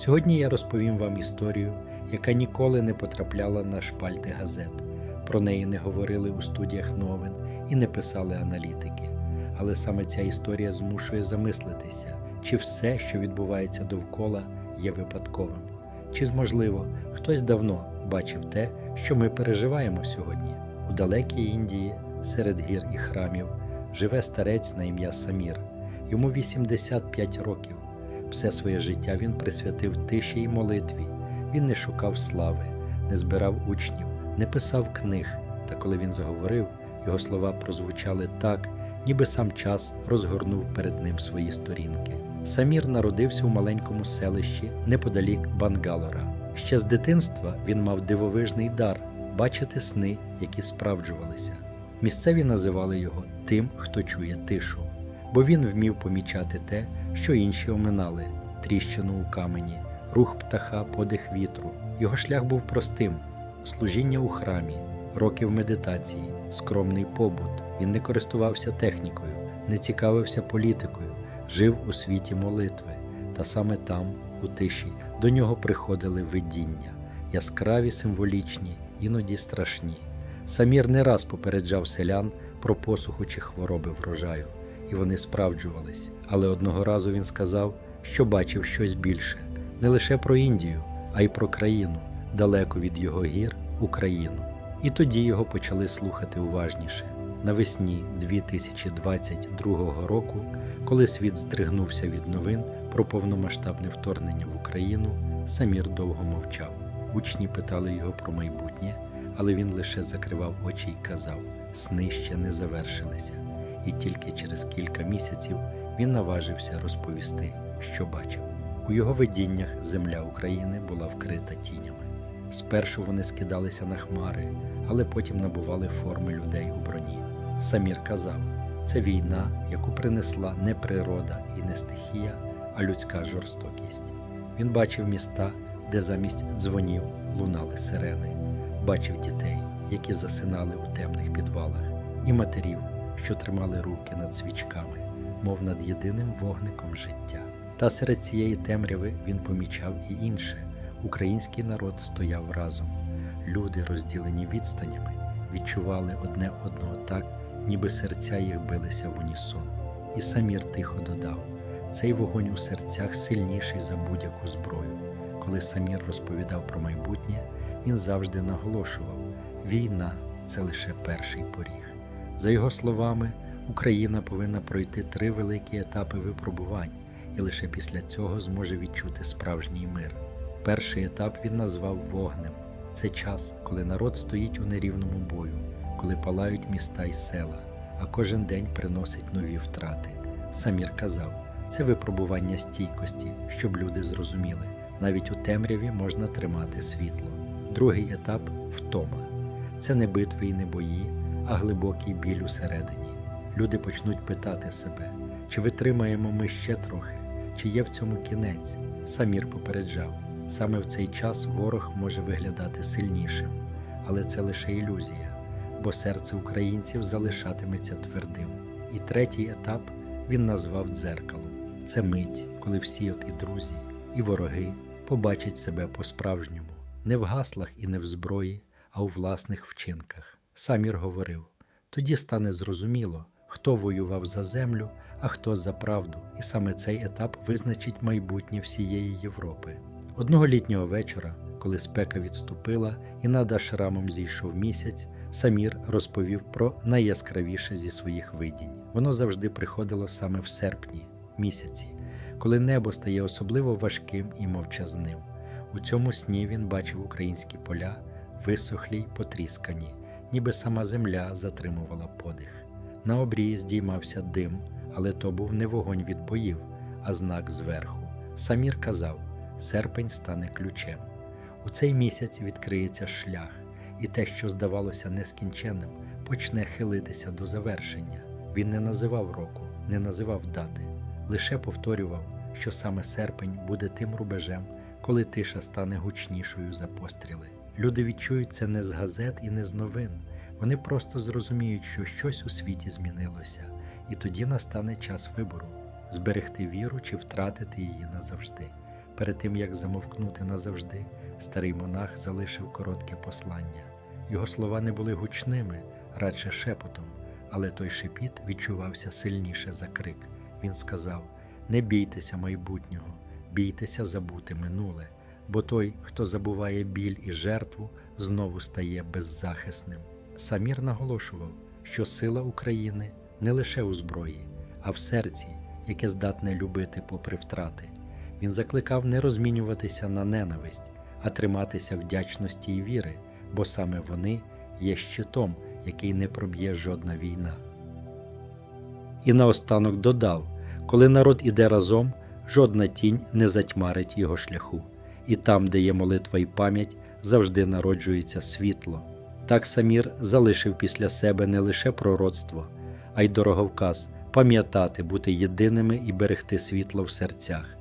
Сьогодні я розповім вам історію, яка ніколи не потрапляла на шпальти газет. Про неї не говорили у студіях новин і не писали аналітики. Але саме ця історія змушує замислитися, чи все, що відбувається довкола, є випадковим, чи зможливо хтось давно бачив те, що ми переживаємо сьогодні. У далекій Індії, серед гір і храмів, живе старець на ім'я Самір. Йому 85 років. Все своє життя він присвятив тиші й молитві. Він не шукав слави, не збирав учнів, не писав книг. Та коли він заговорив, його слова прозвучали так, ніби сам час розгорнув перед ним свої сторінки. Самір народився у маленькому селищі неподалік Бангалора. Ще з дитинства він мав дивовижний дар бачити сни, які справджувалися. Місцеві називали його тим, хто чує тишу, бо він вмів помічати те, що інші оминали тріщину у камені, рух птаха, подих вітру. Його шлях був простим: служіння у храмі, роки в медитації, скромний побут. Він не користувався технікою, не цікавився політикою, жив у світі молитви. Та саме там, у тиші, до нього приходили видіння, яскраві, символічні, іноді страшні. Самір не раз попереджав селян про посуху чи хвороби врожаю, і вони справджувались. Але одного разу він сказав, що бачив щось більше не лише про Індію, а й про країну, далеко від його гір Україну. І тоді його почали слухати уважніше. Навесні 2022 року, коли світ здригнувся від новин про повномасштабне вторгнення в Україну, Самір довго мовчав. Учні питали його про майбутнє, але він лише закривав очі й казав: сни ще не завершилися. І тільки через кілька місяців він наважився розповісти, що бачив. У його видіннях земля України була вкрита тінями. Спершу вони скидалися на хмари, але потім набували форми людей у броні. Самір казав, це війна, яку принесла не природа і не стихія, а людська жорстокість. Він бачив міста, де замість дзвонів лунали сирени, бачив дітей, які засинали у темних підвалах, і матерів, що тримали руки над свічками, мов над єдиним вогником життя. Та серед цієї темряви він помічав і інше. Український народ стояв разом. Люди, розділені відстанями, відчували одне одного так, ніби серця їх билися в унісон. І Самір тихо додав: цей вогонь у серцях сильніший за будь-яку зброю. Коли Самір розповідав про майбутнє, він завжди наголошував: війна це лише перший поріг. За його словами, Україна повинна пройти три великі етапи випробувань, і лише після цього зможе відчути справжній мир. Перший етап він назвав вогнем. Це час, коли народ стоїть у нерівному бою, коли палають міста й села, а кожен день приносить нові втрати. Самір казав, це випробування стійкості, щоб люди зрозуміли, навіть у темряві можна тримати світло. Другий етап втома. Це не битви і не бої, а глибокий біль усередині. Люди почнуть питати себе, чи витримаємо ми ще трохи, чи є в цьому кінець. Самір попереджав. Саме в цей час ворог може виглядати сильнішим, але це лише ілюзія, бо серце українців залишатиметься твердим. І третій етап він назвав дзеркалом. Це мить, коли всі, як і друзі, і вороги побачать себе по-справжньому, не в гаслах і не в зброї, а у власних вчинках. Самір говорив: тоді стане зрозуміло, хто воював за землю, а хто за правду, і саме цей етап визначить майбутнє всієї Європи. Одного літнього вечора, коли спека відступила і над ашрамом зійшов місяць, Самір розповів про найяскравіше зі своїх видінь. Воно завжди приходило саме в серпні місяці, коли небо стає особливо важким і мовчазним. У цьому сні він бачив українські поля, висохлі й потріскані, ніби сама земля затримувала подих. На обрії здіймався дим, але то був не вогонь від боїв, а знак зверху. Самір казав серпень стане ключем. У цей місяць відкриється шлях, і те, що здавалося нескінченним, почне хилитися до завершення. Він не називав року, не називав дати, лише повторював, що саме серпень буде тим рубежем, коли тиша стане гучнішою за постріли. Люди відчують це не з газет і не з новин. Вони просто зрозуміють, що щось у світі змінилося, і тоді настане час вибору зберегти віру чи втратити її назавжди. Перед тим як замовкнути назавжди, старий монах залишив коротке послання. Його слова не були гучними, радше шепотом, але той шепіт відчувався сильніше за крик. Він сказав: Не бійтеся майбутнього, бійтеся забути минуле, бо той, хто забуває біль і жертву, знову стає беззахисним. Самір наголошував, що сила України не лише у зброї, а в серці, яке здатне любити попри втрати. Він закликав не розмінюватися на ненависть, а триматися вдячності і віри, бо саме вони є щитом, який не проб'є жодна війна. І наостанок додав: коли народ іде разом, жодна тінь не затьмарить його шляху, і там, де є молитва і пам'ять, завжди народжується світло. Так Самір залишив після себе не лише пророцтво, а й дороговказ пам'ятати, бути єдиними і берегти світло в серцях.